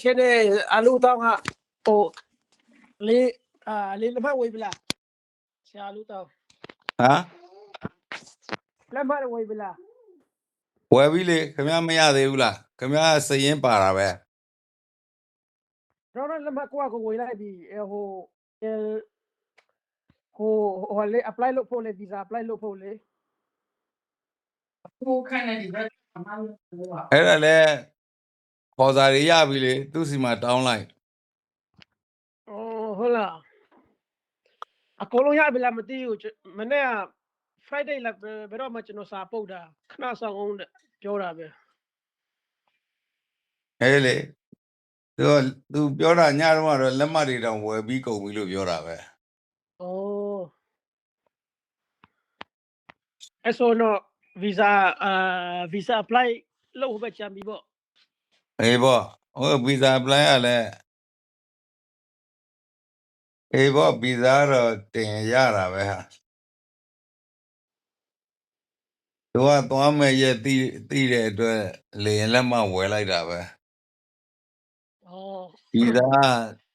ချင်းနဲ့အလူတောင်းကဟိုလေးအာလေးလက်မဝေးပလားဆရာအလူတောင်းဟမ်လက်မဝေးပလားဝယ်ပြီလေခင်ဗျားမရသေးဘူးလားခင်ဗျားစရင်ပါတာပဲတော့လက်မကွာကိုဝေးလိုက်ပြီဟိုအဲဟိုဟိုလေ apply လုပ်ဖို့လေ visa apply လုပ်ဖို့လေကိုခိုင်းလိုက်ဒီဘက်အမလို့ပါအဲ့ဒါလဲ ခေါ်စာတွေရပြီလေသူ့စီမှာတောင်းလိုက်အော်ဟုတ်လားအကုန်လုံးရပြီလားမသိဘူးကျွန်မနေ့က Friday လာဘယ်တော့မှကျွန်တော်စာပုတ်တာခဏဆောင်အောင်တဲ့ပြောတာပဲအဲ့လေသူကသူပြောတာညတော့ကတော့လက်မှတ်တွေတောင်ဝယ်ပြီးကုန်ပြီလို့ပြောတာပဲ။ဩအဲ့ဆိုတော့ visa အာ visa apply လုပ်ဖို့ပဲချမ်းပြီပေါ့ အေးပေါ့ဟိုဗီဇာ apply ရလဲအေးပေါ့ဗီဇာတော့တင်ရတာပဲဟာသူကသွားမဲ့ရဲ့တိတိတဲ့အတွက်လေရင်လက်မှတ်ဝယ်လိုက်တာပဲ။ဩဗီဇာ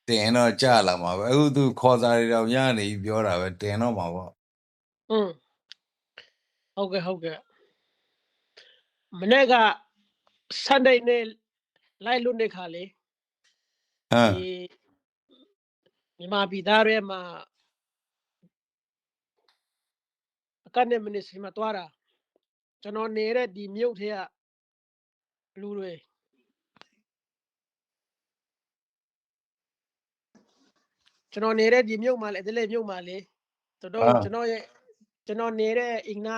တင်တော့ကြာလာမှာပဲအခုသူခေါ်စာတွေတော့ရနေပြီပြောတာပဲတင်တော့မှာပေါ့อืมဟုတ်ကဲ့ဟုတ်ကဲ့မနေ့က Sunday နေ့ လိုက်လို့နေခါလေဟမ်ဒီမြန်မာပြည်သားတွေမှာအကနေမနစ်စီမှာတွားတာကျွန်တော်နေတဲ့ဒီမြို့ထဲကလူတွေကျွန်တော်နေတဲ့ဒီမြို့မှာလေဒီလေမြို့မှာလေတော်တော်ကျွန်တော်ရဲ့ကျွန်တော်နေတဲ့အင်နာ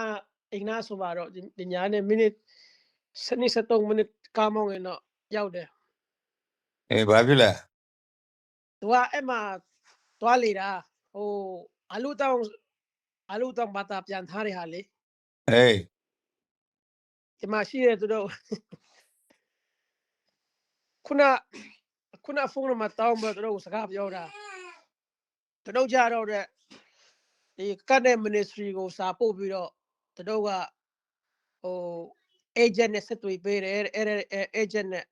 အင်နာဆိုပါတော့ဒီဒီညာနေမိနစ်စနေစတုံးမိနစ်ကားမောင်းရင်တော့ ရောက်တယ်အေးဘာဖြစ်လဲသူကအဲ့မှာတွားလေတာဟိုအလူတောင်းအလူတောင်းဘာသာပြန်ထားတဲ့ဟာလေအေးဒီမှာရှိတဲ့သူတို့ခုနခုနဖုန်းနံပါတ်တောင်းပြီးတော့သူတို့စကားပြောတာသူတို့ကြတော့တဲ့ဒီကတ်တဲ့ ministry ကိုစာပို့ပြီးတော့သူတို့ကဟို agent နဲ့ဆက်သွယ်ပေးတယ်တဲ့အဲ့ဒါအဲ့ agent နဲ့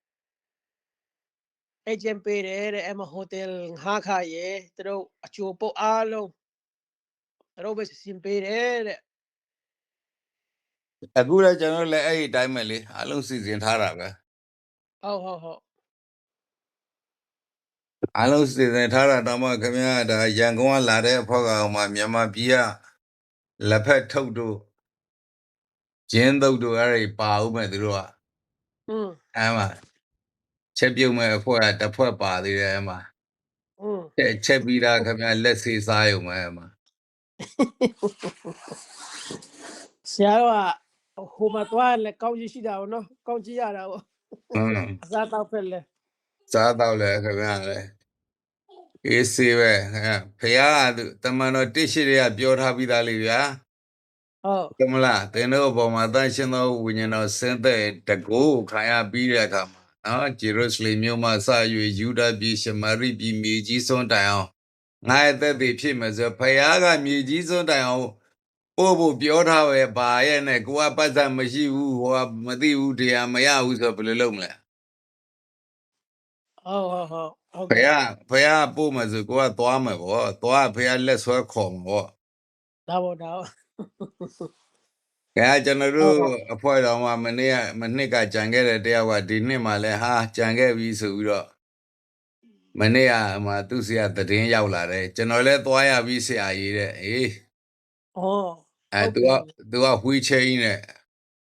agent ပေးတယ်တဲ့အဲ့မှာ hotel ငှားခါရဲသူတို့အချိုးပုတ်အားလုံးသူတို့ပဲစီစဉ်ပေးတယ်တဲ့အခုလည်းကျွန်တော်လည်းအဲ့ဒီအတိုင်းပဲလေအလုံးစီစဉ်ထားတာပဲဟုတ်ဟုတ်ဟုတ်အလုံးစီစဉ်ထားတာတော့မှခင်ဗျားဒါရန်ကုန်ကလာတဲ့အဖွဲ့ကောင်မှမြန်မာပြည်ကလက်ဖက်ထုတ်တို့ကျင်းသုတ်တို့အဲ့ဒီပါဦးမဲ့သူတို့ကอืมအဲ့မှာ ချက်ပြုတ်မဲ့အဖွဲ့ကတစ်ဖွဲ့ပါသေးတယ်အဲ့မှာอืมချက်ချက်ပြီးသားခင်ဗျားလက်စေးစားရုံပဲအဲ့မှာဆရာကဟိုမှာသွားလဲကောင်းကြီးရှိတာဗောနော်ကောင်းကြီးရတာဗောဟွန်းအစားတောက်ဖက်လဲစားတော့လဲခင်ဗျားလေအေးစေးပဲခင်ဗျာဖះကသူတမန်တော်တိရှိတွေကပြောထားပြီးသားလေဗျာဟုတ်ကမလာသင်တို့အပေါ်မှာတန်ရှင်သောဝိညာဉ်တော်ဆင်းသက်တကူခံရပြီးတဲ့အခါမှာ နော်ဂျေရုဆလင်မြို့မှာစ၍ယူဒာပြည်ရှမာရိပြည်မြေကြီးစွန်းတိုင်အောင်ငါရဲ့သက်သေဖြစ်မယ်ဆိုဖယားကမြေကြီးစွန်းတိုင်အောင်ပို့ဖို့ပြောထားပဲဘာရဲ့နဲ့ကိုကပတ်စံမရှိဘူးဟိုကမသိဘူးတရားမရဘူးဆိုတော့ဘယ်လိုလုပ်မလဲဟုတ်ဟုတ်ဟုတ်ဟုတ်ဖကဲ့ယားဖယားပို့မယ်ဆိုကိုကသွားမယ်ဗောသွားဖယားလက်ဆွဲခေါ်မှာဗောဒါဗောဒါဗော ကဲကျွန်တော်တို့အဖွဲ့တော်မှာမနေ့ကမနှစ်ကကြံခဲ့တဲ့တယောက်ကဒီနှစ်မှလည်းဟာကြံခဲ့ပြီဆိုပြီးတော့မနေ့ကမှသူ့ဆရာသတင်းရောက်လာတယ်ကျွန်တော်လည်းသွားရပြီဆရာကြီးတဲ့အေးဩအဲ तू က तू ကဝီချဲကြီးနဲ့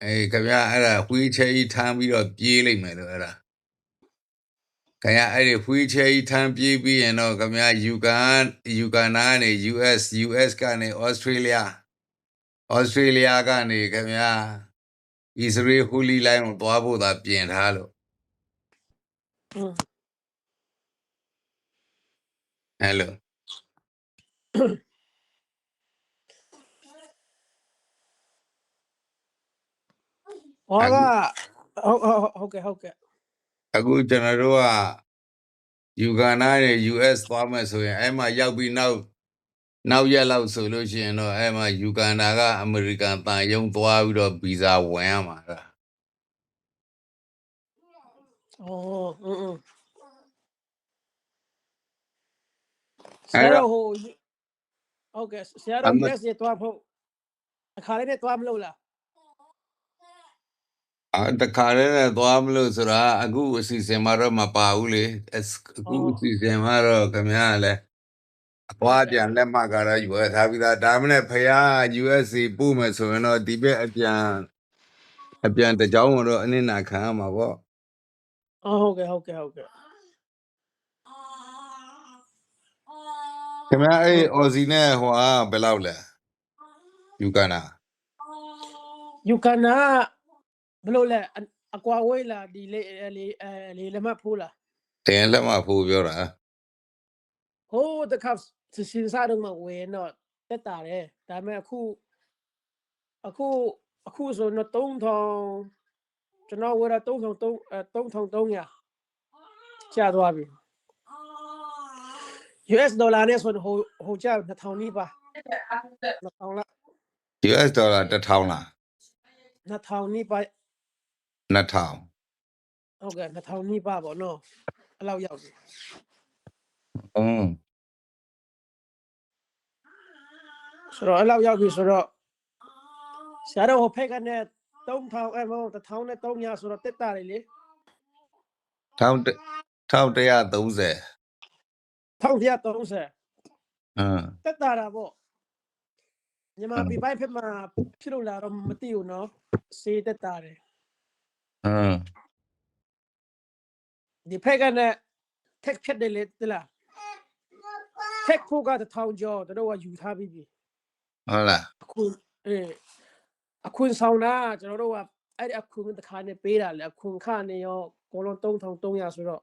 အေးခင်ဗျာအဲ့ဒါဝီချဲကြီးထမ်းပြီးတော့ပြေးလိုက်မယ်လို့အဲ့ဒါခင်ဗျာအဲ့ဒီဝီချဲကြီးထမ်းပြေးပြီးရင်တော့ခင်ဗျာယူကန်ယူကန်နာကနေ US US ကနေ Australia Australia ကနေခင်ဗျာ Israel Holy Line ကိုသွားဖို့သာပြင်ထားလို့อืมအဲ့လိုဟောကဟုတ်ဟုတ်ဟုတ်ကဲ့ဟုတ်ကဲ့အခုကျွန်တော်တို့ကယူကန်နာနဲ့ US သွားမယ်ဆိုရင်အဲ့မှာရောက်ပြီးနောက် နောက်ရက်လောက်ဆိုလို့ရှိရင်တော့အဲ့မှာယူကန်ဒါကအမေရိကန်တန်ယုံသွားပြီးတော့ဗီဇာဝင်ရမှာလား哦，嗯嗯。Sarah ဟို Okay Sarah ဘယ်စီတော့ဖို့အခါလေးနဲ့သွားမလို့လားအာတခါလေးနဲ့သွားမလို့ဆိုတာအခုအစီအစဉ်မှာတော့မပါဘူးလေအခုအစီအစဉ်မှာတော့ခင်ဗျားလည်း အသွားပြန်လက်မှတ်ကတော့ယူရထားပြီးသားဒါမှမဟုတ်ဖះ USC ပို့မယ်ဆိုရင်တော့ဒီဘက်အပြန်အပြန်တစ်ကြောင်းတော့အနစ်နာခံရမှာပေါ့အော်ဟုတ်ကဲ့ဟုတ်ကဲ့ဟုတ်ကဲ့ခင်ဗျားအဲ့အော်စီနဲ့ဟိုဟာဘယ်လောက်လဲယူကန်နာယူကန်နာဘယ်လို့လဲအအကွာဝေးလားဒီလေလေအဲလေလက်မဖိုးလားတင်လက်မှတ်ဖို့ပြောတာဟိုးတခါ စစင်စားတော့မဝေတော့တက်တာတယ်ဒါပေမဲ့အခုအခုအခုဆိုတော့3000ကျွန်တော်ဝယ်တာ3300အဲ3300ကျသွားပြီ US ဒေါ်လာနဲ့ဆိုတော့ဟိုဟိုကျ2000နီးပါ2000လား US ဒေါ်လာ1000လား2000နီးပါ2000ဟုတ်ကဲ့2000နီးပါပေါ့နော်အဲ့လောက်ရောက်ပြီอืม ဆိုတော့အဲ့လောက်ရောက်ပြီဆိုတော့ဆရာတော်ဟိုဖက်ကနဲ့3000အဲမဟုတ်1000နဲ့300ဆိုတော့တက်တာလေလေ1130 1130အင်းတက်တာတာပေါ့မြန်မာပြည်ပိုက်ဖက်မှာဖြစ်လို့လာတော့မသိဘူးနော်စေးတက်တာတယ်အင်းဒီဖက်ကနဲ့ tech ဖြစ်တယ်လေတလား tech ဖို့က1000ကျော်တို့ကယူထားပြီးပြီ ဟုတ်လားအခုအေးအခုဆောင်တာကျွန်တော်တို့ကအဲ့ဒီအခုတစ်ခါနဲ့ပေးတာလေအခုခနဲ့ရောကောလုံး3300ဆိုတော့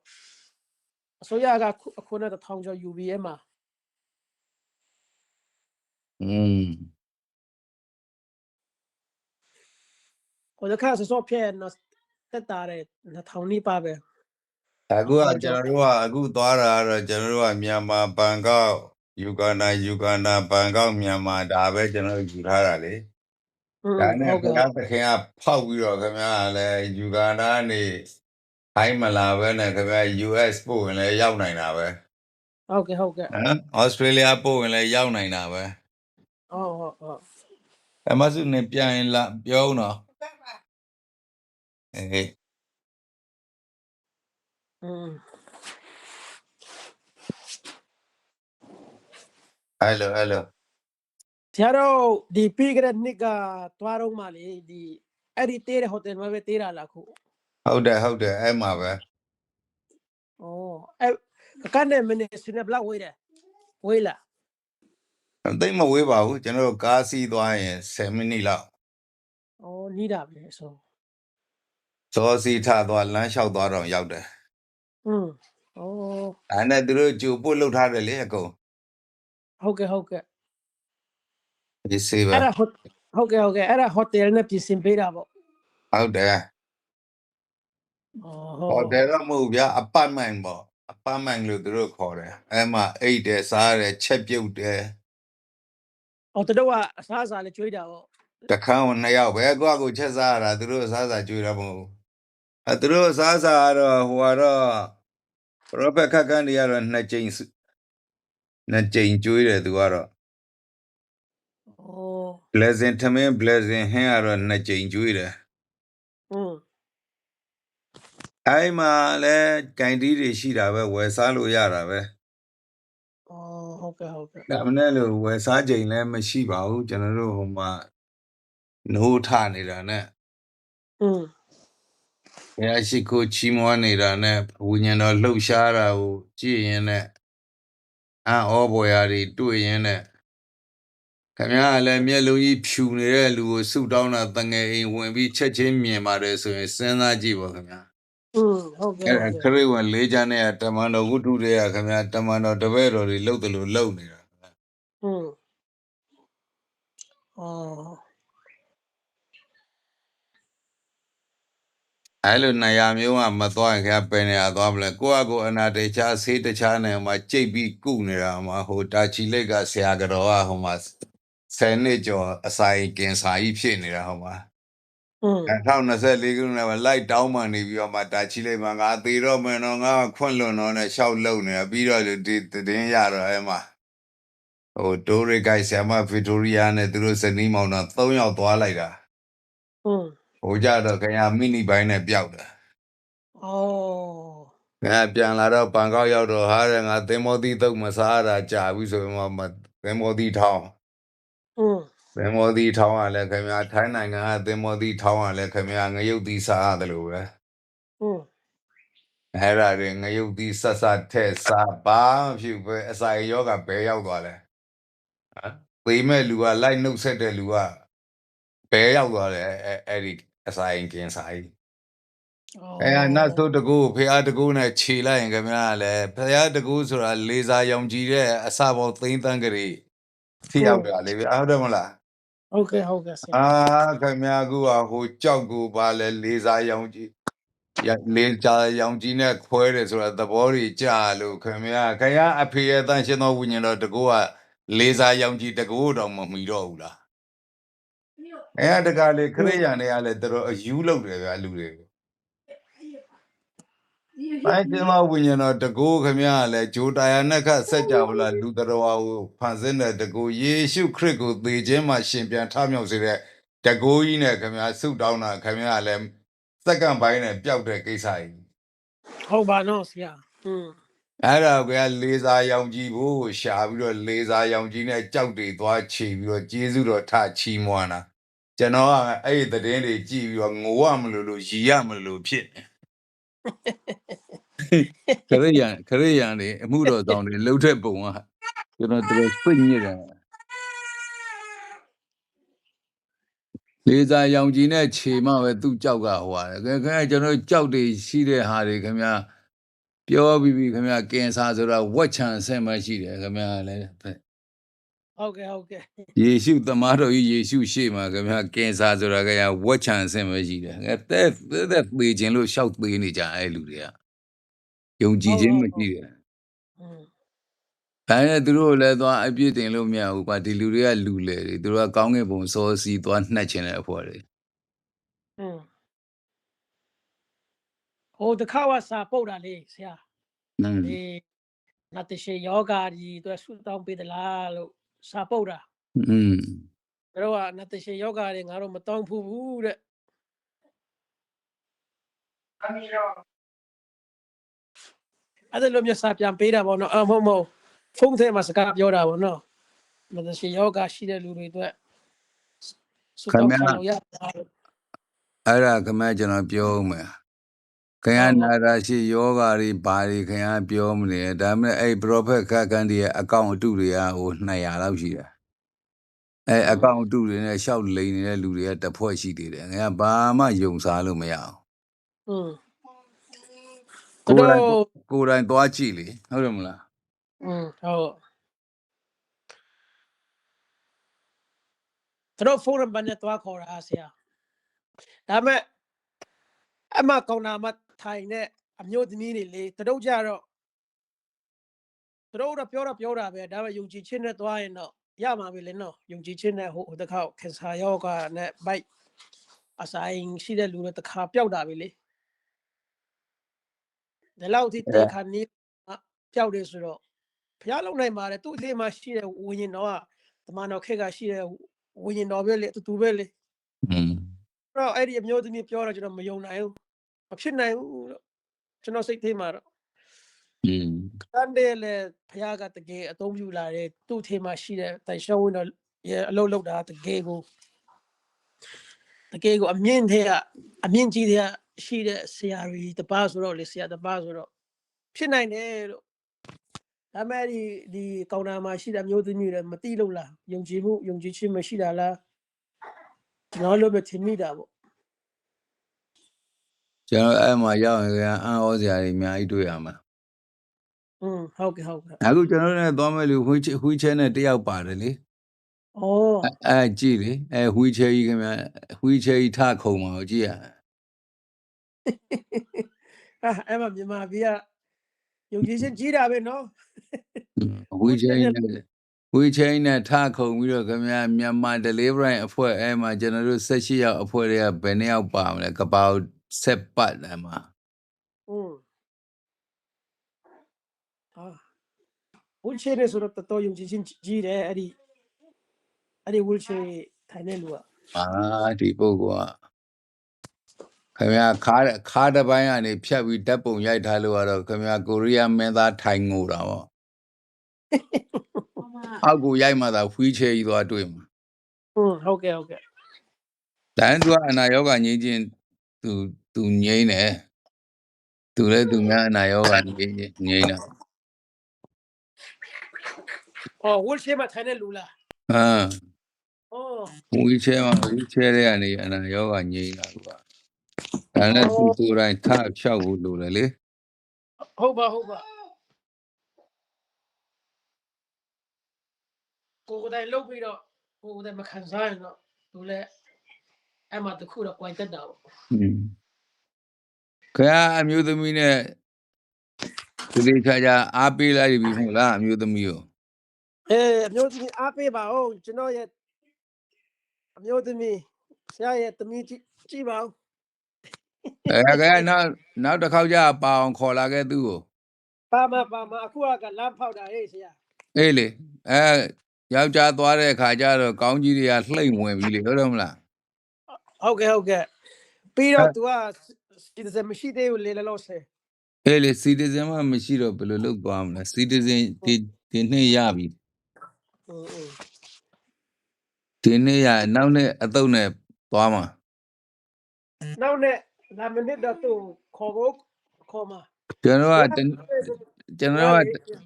အစိုးရကအခုအခုနဲ့1000ကျော် UBM မှာอืมဟိုတစ်ခါဆိုတော့ဖြဲနော်တက်တာတယ်1000နီးပါပဲအခုကကျွန်တော်တို့ကအခုသွားတာကတော့ကျွန်တော်တို့ကမြန်မာဘန်ကောက် ယူဂန္ဓာယူဂန္ဓာဘန်ကောက်မြန်မာဒါပဲကျွန်တော်ယူထားတာလေဒါနဲ့ဘုရားသခင်ကဖောက်ပြီးတော့ခင်ဗျားလည်းယူဂန္ဓာနေအိုင်းမလာပဲနဲ့ခင်ဗျား US ပို့ဝင်လဲရောက်နိုင်တာပဲဟုတ်ကဲ့ဟုတ်ကဲ့ဟမ်ဩစတြေးလျပို့ဝင်လဲရောက်နိုင်တာပဲဟုတ်ဟုတ်ဟုတ်အမစုနေပြန်လာပြောဦးနော်အေးอืม ဟယ်လိုဟယ်လိုဆရာတို့ဒီပြီးကြတဲ့နှစ်ကတွားတော့မှလေဒီအဲ့ဒီတေးတဲ့ဟိုတယ်မှာပဲတေးတာလားခုဟုတ်တယ်ဟုတ်တယ်အဲ့မှာပဲဩအဲ့ကနေမင်းစနေဘလောက်ဝေးတယ်ဝေးလားသိပ်မဝေးပါဘူးကျွန်တော်တို့ကားစီးသွားရင်10မိနစ်လောက်ဩနီးတာပဲဆိုစောစီထသွားလမ်းလျှောက်သွားတော့ရောက်တယ်อืมဩအဲ့နဲ့သူတို့ကြိုပို့လုပ်ထားတယ်လေအကုန် ဟုတ်ကဲ့ဟုတ်ကဲ့ဒီစေးပဲအဲ့ဒါဟုတ်ဟုတ်ကဲ့ဟုတ်ကဲ့အဲ့ဒါဟိုတယ်နဲ့ပြင်ဆင်ပေးတာပေါ့ဟုတ်တယ် ဩဟောဟုတ်တယ်တော့မဟုတ်ဗျာအပတ်မန်ပေါ့အပတ်မန်လို့သူတို့ခေါ်တယ်အဲ့မှာအိတ်တယ်စားတယ်ချက်ပြုတ်တယ်ဩတတော့ကအစားအစာလေးကျွေးတာပေါ့တခန်းကိုနှစ်ယောက်ပဲကိုယ့်အကိုချက်စားရတာသူတို့အစားအစာကြွေးတာမဟုတ်ဘူးအဲသူတို့အစားအစာကတော့ဟိုကတော့ရောဘက်ခက်ခန်းတွေကတော့နှစ်ကြိမ်စု နှစ်ကြိမ်ကြွေးတယ်သူကတော့ ဩ blessing ထမင်း blessing ဟင်းကတော့နှစ်ကြိမ်ကြွေးတယ် อืม အဲ့မှာလဲကင်တီးတွေရှိတာပဲဝယ်စားလို့ရတာပဲ ဩဟုတ်ကဲ့ဟုတ်ကဲ့ ဒါမနဲ့လို့ဝယ်စားချိန်လည်းမရှိပါဘူးကျွန်တော်တို့ဟိုမှာနိုးထနေတာနဲ့ อืม ဘုရားရှိခိုးချီးမွမ်းနေတာနဲ့ဝိညာဉ်တော်လှုပ်ရှားတာကိုကြည့်ရင်နဲ့ အံ့ဩဖွယ်ရာတွေတွေ့ရင်းနဲ့ခမရလည်းမျက်လုံးကြီးဖြူနေတဲ့လူကိုဆုတောင်းတာတငယ်အိမ်ဝင်ပြီးချက်ချင်းမြင်ပါတယ်ဆိုရင်စဉ်းစားကြည့်ပါခမရဟုတ်ကဲ့ခရစ်ဝင်လေးချမ်းနဲ့တမန်တော်ဝုဒ္ဓတွေကခမရတမန်တော်တပည့်တော်တွေလှုပ်တယ်လို့လှုပ်နေတာဟုတ်အော် အဲလိုနေရာမျိုးကမသွားရင်ခင်ဗျာပယ်နေရသွားမလဲကိုယ့်အကိုအနာတေချာဆေးတခြားနေမှာကြိတ်ပြီးကုနေတာမှာဟိုတာချီလိုက်ကဆရာကတော်ကဟိုမှာဆယ်နှစ်ကျော်အဆိုင်ကင်ဆာကြီးဖြစ်နေတာဟိုမှာ2024ခုနှစ်မှာလိုက်တောင်းပန်နေပြီးတော့မှတာချီလိုက်မှာငါသေးတော့မယ်တော့ငါခွန့်လွန်တော့နဲ့ရှောက်လုံနေတာပြီးတော့ဒီတင်းရတော့အဲမှာဟိုတိုးရီဂိုက်ဆာမဗစ်တိုးရီယာနဲ့သူတို့ဇနီးမောင်တော်၃ယောက်သွားလိုက်တာဟုတ် ဟိုကြတော့ခင်ဗျာမိနိဘိုင်းနဲ့ပျောက်တယ် อ๋อ ခင်ဗျာပြန်လာတော့ဘန်ကောက်ရောက်တော့ဟာတဲ့ငါသင်္ဘောသီးတုတ်မစားရတာကြာပြီဆိုရင်မှမသင်္ဘောသီးထောင်း อืม သင်္ဘောသီးထောင်းရလဲခင်ဗျာထိုင်းနိုင်ငံကသင်္ဘောသီးထောင်းရလဲခင်ဗျာငရုတ်သီးစားရတယ်လို့ပဲ อืม အဲ့ဒါတွေငရုတ်သီးဆက်ဆက်ထဲ့စားပါမဖြစ်ပဲအစာရောဂါဘယ်ရောက်သွားလဲဟမ်သေမဲ့လူကလိုက်နှုတ်ဆက်တဲ့လူကဘယ်ရောက်သွားလဲအဲ့အဲ့ဒီ အဆိုင်ကင်ဆိုင်အဲနတ်သူတကူဖရာတကူနဲ့ခြေလိုက်ရင်ခင်ဗျားလည်းဖရာတကူဆိုတာလေစာရောင်ကြီးတဲ့အစပေါ်သိမ့်တန်းကလေးထိရောက်တာလေဟုတ်တယ်မလားဟုတ်ကဲ့ဟုတ်ကဲ့ဆရာအာခင်ဗျားကူကဟိုကြောက်ကူပါလေလေစာရောင်ကြီးရလေစာရောင်ကြီးနဲ့ခွဲတယ်ဆိုတာသဘောတွေကြလို့ခင်ဗျားခင်ဗျားအဖေရဲ့တန်ရှင်သောဝိညာဉ်တော်တကူကလေစာရောင်ကြီးတကူတော့မမှီတော့ဘူးလား အဲတကလေခရိယာတွေကလည်းတော်တော်အယူလောက်တယ်ဗျာလူတွေအဲကျမဝိညာဉ်တော်တကူခမရလဲဂျိုတာယာနက်ခတ်ဆက်ကြဗလားလူတော်ဝါကိုဖန်ဆင်းတဲ့တကူယေရှုခရစ်ကိုသေခြင်းမှာရှင်ပြန်ထမြောက်စေတဲ့တကူကြီးနဲ့ခမရဆုတောင်းတာခမရလဲစက္ကန့်ပိုင်းနဲ့ပျောက်တဲ့ကိစ္စကြီးဟုတ်ပါနော်ဆရာอืมအဲ့ဒါကလေစာရောင်ကြီးကိုရှာပြီးတော့လေစာရောင်ကြီးနဲ့ကြောက်တွေသွားချီပြီးတော့ကျေးဇူးတော်ထချီးမွမ်းတာ ကျွန်တော်ကအဲ့ဒီသတင်းတွေကြည့်ပြီးတော့ငိုရမလို့လို့ရီရမလို့လို့ဖြစ်နေခရိယန်ခရိယန်တွေအမှုတော်ဆောင်တွေလှုပ်တဲ့ပုံကကျွန်တော်တို့စိတ်ညစ်တယ်လေစာရောင်ကြီးနဲ့ခြေမပဲသူ့ကြောက်ကဟိုရတယ်ခင်ဗျာကျွန်တော်တို့ကြောက်တွေရှိတဲ့ဟာတွေခင်ဗျာပြောပြီးပြီခင်ဗျာကင်ဆာဆိုတာဝက်ချံအဆင့်မှရှိတယ်ခင်ဗျာလည်း ဟုတ်ကဲ့ဟုတ်ကဲ့ယေရှုသမားတော်ကြီးယေရှုရှေ့မှာခင်ဗျာကင်ဆာဆိုတာကရဝက်ချန်အဆင့်ပဲရှိတယ်ငါသက်သက်သေခြင်းလို့ရှောက်သေးနေကြအဲ့လူတွေကယုံကြည်ခြင်းမရှိဘူးဒါနဲ့သူတို့လည်းသွားအပြစ်တင်လို့မရဘူးကွာဒီလူတွေကလူလေတွေသူတို့ကကောင်းကင်ဘုံစောစီးသွားနှက်ခြင်းတဲ့အဖော်တွေอืมဟိုတခါကစာပုတ်တာလေဆရာဒီနတ်တရှိယောဂါကြီးသူကဆူတောင်းပေးသလားလို့ စာပုတ်တာอืมသူတို့ကနတ်တရှိယောဂါတွေငါတို့မတောင်းဘူးဘူးတဲ့အဲ့ဒါလိုမျိုးစာပြန်ပေးတာပေါ့နော်အမဟုတ်မဟုတ်ဖုန်းထဲမှာစကားပြောတာပေါ့နော်မသရှိယောဂရှိတဲ့လူတွေအတွက်စုတောင်းခံလို့ရတာလို့အဲ့ဒါခမကျွန်တော်ပြောဦးမယ် ခရနာရာရှိယောဂါတွေဘာတွေခရပြောမလဲဒါပေမဲ့အဲ့ပရောဖက်ခက်ကန်ဒီရဲ့အကောင့်အတုတွေကဟို200လောက်ရှိတယ်အဲ့အကောင့်အတုတွေနဲ့ရှောက်လိန်နေတဲ့လူတွေကတစ်ဖွဲ့ရှိသေးတယ်ငါကဘာမှယုံစားလို့မရအောင် อืม ကို ကို ယ်တိုင် တော့ ကိုယ်တိုင်သွားကြည့်လေဟုတ်တယ်မလား อืมဟုတ်သူတို့ဖုန်းနံပါတ်နဲ့တွားခေါ်တာဆရာဒါပေမဲ့အမကောင်နာမ ထိုင်တဲ့အမျိုးသမီးတွေလေသူတို့ကြတော့သူတို့တော့ပြောတော့ပြောတာပဲဒါပေမဲ့ယုံကြည်ခြင်းနဲ့တွားရင်တော့ရမှာပဲလေနော်ယုံကြည်ခြင်းနဲ့ဟိုဟိုတစ်ခါခင်ဆာယောဂနဲ့ဘိုက်အဆိုင်ရှိတဲ့လူတွေတစ်ခါပျောက်တာပဲလေဒီလောက်ထိတေခါနေပျောက်တယ်ဆိုတော့ဘုရားလုံနိုင်ပါတယ်သူ့အသေးမှရှိတဲ့ဝိညာဉ်တော်ကတမန်တော်ခက်ကရှိတဲ့ဝိညာဉ်တော်ပဲလေအတူတူပဲလေอืมအဲ့တော့အဲ့ဒီအမျိုးသမီးပြောတော့ကျွန်တော်မယုံနိုင်ဘူး မဖြစ်နိုင်ဘူးလို့ကျွန်တော်စိတ်ထဲမှာတော့อืมတန်တယ်လေဘုရားကတကယ်အသုံးပြုလာတယ်သူ့ထဲမှာရှိတဲ့တိုင်ရှောင်းဝင်တော့ရဲ့အလုပ်လုပ်တာတကယ်ကိုတကယ်ကိုအမြင့်ထဲကအမြင့်ကြီးတဲ့ရှိတဲ့ဆရာကြီးတပါးဆိုတော့လေဆရာတပါးဆိုတော့ဖြစ်နိုင်တယ်လို့ဒါမဲ့ဒီဒီကောင်တာမှာရှိတဲ့မျိုးသမီးတွေမတိလို့လားယုံကြည်မှုယုံကြည်ခြင်းမရှိတာလားကျွန်တော်လို့ပဲထင်မိတာပေါ့ ကျွန်တော်အဲ့မှာရောက်ရင်ကအံ့ဩစရာတွေအများကြီးတွေ့ရမှာอืมဟုတ်ကဲ့ဟုတ်ကဲ့အခုကျွန်တော်တို့နဲ့သွားမဲ့လူဝှီချဝှီချဲနဲ့တယောက်ပါတယ်လေဩအဲအဲကြည့်လေအဲဝှီချဲကြီးခင်ဗျဝှီချဲကြီးထခုံပါကိုကြည့်ရအာအဲ့မှာမြန်မာပြည်ကယုံကြည်ခြင်းကြီးတာပဲနော်ဝှီချဲကြီးနဲ့ဝှီချဲကြီးနဲ့ထခုံပြီးတော့ခင်ဗျမြန်မာ delivery အဖွဲ့အဲမှာကျွန်တော်တို့16ယောက်အဖွဲ့တွေကဘယ်နှစ်ယောက်ပါမလဲကပောက် ဆက်ပတ်လမ်းမှာอืมအာဝူလ်ချေနဲ့ဆိုတော့တော်တော်ယုံကြည်ခြင်းကြီးတယ်အဲ့ဒီအဲ့ဒီဝူလ်ချေထိုင်တဲ့လူကအာဒီပုဂ္ဂိုလ်ကခင်ဗျာခါခါတစ်ပိုင်းကနေဖြတ်ပြီးဓာတ်ပုံရိုက်ထားလို့ကတော့ခင်ဗျာကိုရီးယားမင်းသားထိုင်ငိုတာပေါ့အောက်ကိုရိုက်မှသာဖွီးချဲကြီးသွားတွေ့မှာဟုတ်ဟုတ်ကဲ့ဟုတ်ကဲ့တန်သူကအနာယောဂငြင်းချင်း သူသူငြိမ်းတယ်သူလည်းသူများအနာရောဂါငြိမ်းချင်းငြိမ်းတာအော် wheelchair မှာထိုင်နေလူလားဟမ်အော်ဝီချဲမှာဝီချဲတဲ့ကနေအနာရောဂါငြိမ်းတာကွာဒါနဲ့သူကိုယ်တိုင်ထဖြောက်ဖို့လိုတယ်လေဟုတ်ပါဟုတ်ပါကိုယ်ကိုယ်တိုင်လုတ်ပြီးတော့ကိုယ်ကိုယ်တိုင်မခံစားရင်တော့သူလည်း အဲ့မှာတစ်ခုတော့ point တက်တာပေါ့อืมခင်ဗျာအမျိုးသမီးနဲ့ဒီလေးချာချာအားပေးလိုက်ပြီမဟုတ်လားအမျိုးသမီးကိုအေးအမျိုးသမီးအားပေးပါဦးကျွန်တော်ရဲ့အမျိုးသမီးဆရာရဲ့သမီးကြည့်ကြည့်ပါဦးအဲခင်ဗျာနောက်နောက်တစ်ခေါက်ကျပါအောင်ခေါ်လာခဲ့သူ့ကိုပါမပါမအခုကလမ်းဖောက်တာဟေးဆရာအေးလေအဲယောက်ျားသွားတဲ့အခါကျတော့ကောင်းကြီးတွေကလှိမ့်ဝင်ပြီလေဟုတ်တယ်မလား ဟုတ်ကဲ့ဟုတ်ကဲ့ပြီးတော့ तू ကစီတဇန်မရှိသေးဘူးလေလလို့ဆယ်အေးလေစီတီဇန်မှမရှိတော့ဘယ်လိုလုပ်သွားမလဲစီတီဇန်ဒီဒီနှစ်ရပြီအင်းအင်းဒီနှစ်ရနောက်နဲ့အတုပ်နဲ့သွားမှာနောက်နဲ့လာမနစ်တော့သူခေါ်ဖို့ခေါ်မှာကျွန်တော်ကတနကျွန်တော်က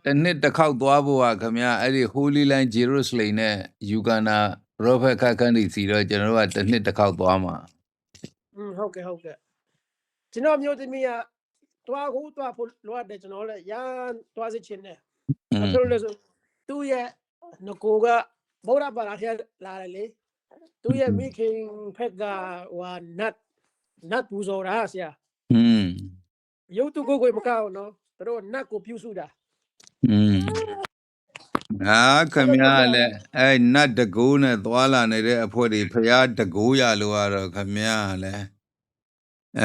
တနှစ်တစ်ခေါက်သွားဖို့ကခင်ဗျာအဲ့ဒီ Holy Land Jerusalem နဲ့ Uganda Robert Kakandi စီတော့ကျွန်တော်ကတစ်နှစ်တစ်ခေါက်သွားမှာ อืมဟုတ်ကဲ့ဟုတ်ကဲ့ကျွန်တော်မျိုးသမီးကတွားကိုတွားဖို့လိုအပ်တယ်ကျွန်တော်လည်းရန်တွားစစ်ချင်တယ် อื ဘာ ม ဖြစ်လို့လဲဆိုသူ့ရဲ့ငကိုကဗုဒ္ဓဘာသာထဲလာတယ်လေသူ့ရဲ့မိခင်ဖက်ကဟိုနတ်နတ်ပူဇော်တာဆရာ อืม ရုပ်တုကိုယ်ကိုယ်မကောက်နော်သူတို့နတ်ကိုပြုစုတာ อืม အာခင်ဗျာလည်းအဲ့နတ်တကိုးနဲ့သွားလာနေတဲ့အဖွဲတွေဖျားတကိုးရလို့ကတော့ခင်ဗျာလည်း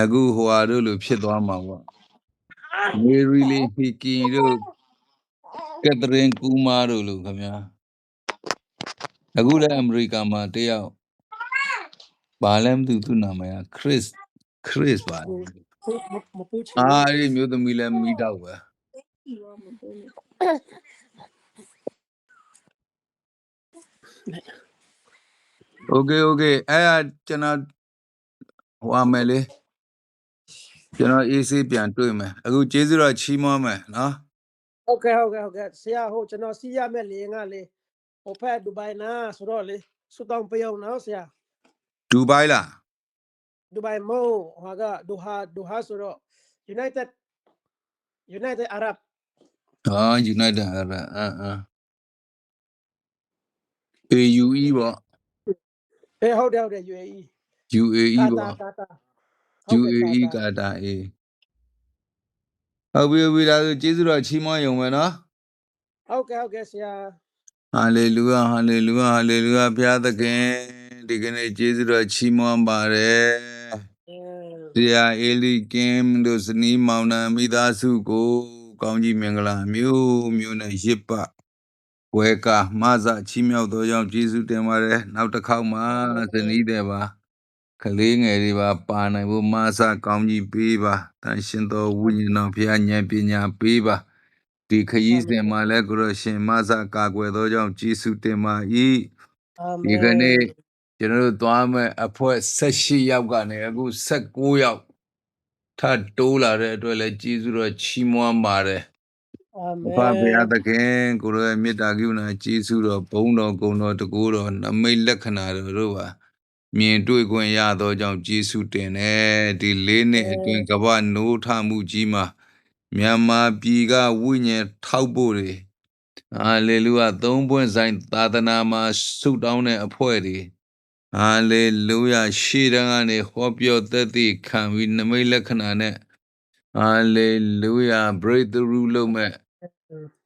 အခုဟိုဟာတို့လိုဖြစ်သွားမှာပေါ့မေရီလီဟီကင်တို့ကက်သရင်ကူမာတို့လိုခင်ဗျာအခုလည်းအမေရိကန်မှာတယောက်ဘာလဲမသိဘူးသူ့နာမည်ကခရစ်ခရစ်ပါမပူချင်အာအဲ့ဒီမျိုးသမီးလည်းမိတော့ပဲ โอเคโอเคအဲ့ဒါကျွန်တော်ဟိုအမယ်လေကျွန်တော်အေးဆေးပြန်တွေ့မယ်အခုကျေးဇူးတော်ချီးမွမ်းမယ်နော် ဟုတ်ကဲ့ဟုတ်ကဲ့ဟုတ်ကဲ့ဆရာဟိုကျွန်တော်စီးရမဲ့လေငါလေဟိုဖက်ဒူဘိုင်နာဆိုတော့လေစူတောင်းပြောင်းနော်ဆရာ ဒူဘိုင်းလား ဒူဘိုင်မို့ဟာကဒူဟာဒူဟာဆိုတော့ United United Arab ဟော United Arab အမ်အမ် AUE ပေါ့ အေးဟုတ်တယ်ဟုတ်တယ် UAE UAE ကာတာပေါ့ကာတာ UAE ကာတာအေးဟုတ်ပြီဟုတ်ပြီဒါဆိုကျေးဇူးတော်ချီးမွမ်းရုံပဲနော် ဟုတ်ကဲ့ဟုတ်ကဲ့ဆရာဟာလေလုယာဟာလေလုယာဟာလေလုယာဘုရားသခင်ဒီကနေ့ကျေးဇူးတော်ချီးမွမ်းပါတယ်အဲဆရာအေလီကင်းတို့ဇနီးမောင်နှံမိသားစုကိုကောင်းကြီးမင်္ဂလာမျိုးမျိုးနဲ့ရစ်ပ ဝဲကာမဇချီးမြှောက်တော်ကြောင့်ကျေးဇူးတင်ပါတယ်နောက်တစ်ခေါက်မှဇနီးတယ်ပါကလေးငယ်တွေပါပါနိုင်ဖို့မဆကောင်းကြီးပေးပါတန်ရှင်တော်ဝိညာဉ်တော်ဘုရားဉာဏ်ပညာပေးပါဒီခရီးစဉ်မှာလည်းကိုရရှင်မဆကာကွယ်တော်ကြောင့်ကျေးဇူးတင်ပါ၏အာမဒီင်ကနေ့ကျွန်တော်တို့သွားမဲ့အဖွဲ့18ယောက်ကနေအခု19ယောက်ထပ်တိုးလာတဲ့အတွက်လည်းကျေးဇူးတော်ချီးမွမ်းပါတယ် အာမ။င်ဘာဘုရားသခင်ကိုရောရဲ့မေတ္တာကရုဏာကျေးဇူးတော်ဘုန်းတော်ဂုဏ်တော်တကူတော်နမိတ်လက္ခဏာတော်တို့ပါမြင်တွေ့ခွင့်ရသောကြောင့်ကျေးဇူးတင်တယ်ဒီလေးနှစ်အတွင်းကမ္ဘာနိုးထမှုကြီးမှာမြန်မာပြည်ကဝိညာဉ်ထောက်ဖို့တွေဟာလေလုယသုံးပွင့်ဆိုင်သာသနာမှာဆုတောင်းတဲ့အဖွဲ့တွေဟာလေလုယရှေ့တန်းကနေဟောပြောသက်သေခံပြီးနမိတ်လက္ခဏာနဲ့ဟာလေလုယ breakthrough လုပ်မဲ့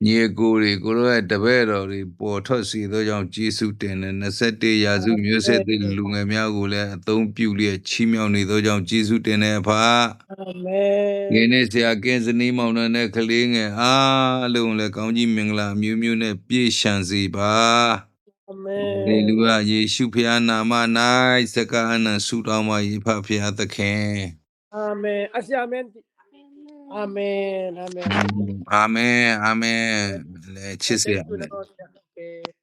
ညီအကိုတွေကိုတို့ရဲ့တပည့်တော်တွေပေါ်ထွက်စီသောကြောင့်ကျေးဇူးတင်တယ်21ရာစုမျိုးဆက်သစ်လူငယ်များကိုလည်းအသုံးပြုလျက်ချီးမြှောက်နေသောကြောင့်ကျေးဇူးတင်တယ်ဖာအာမင်။ဒီနေ့ဆရာကင်းစနီးမောင်နှံတဲ့ကလေးငယ်အားလုံးလည်းကောင်းကြီးမင်္ဂလာအမျိုးမျိုးနဲ့ပြည့်ရှံစေပါအာမ။င်လေလူယယေရှုဖျားနာမ၌စကားအနံဆုတောင်းပါ၏ဖဖျားသခင်အာမင်အရှာမင် အာမင်အာမင်အာမင်အာမင်လေချစ်စရာလေ Okay.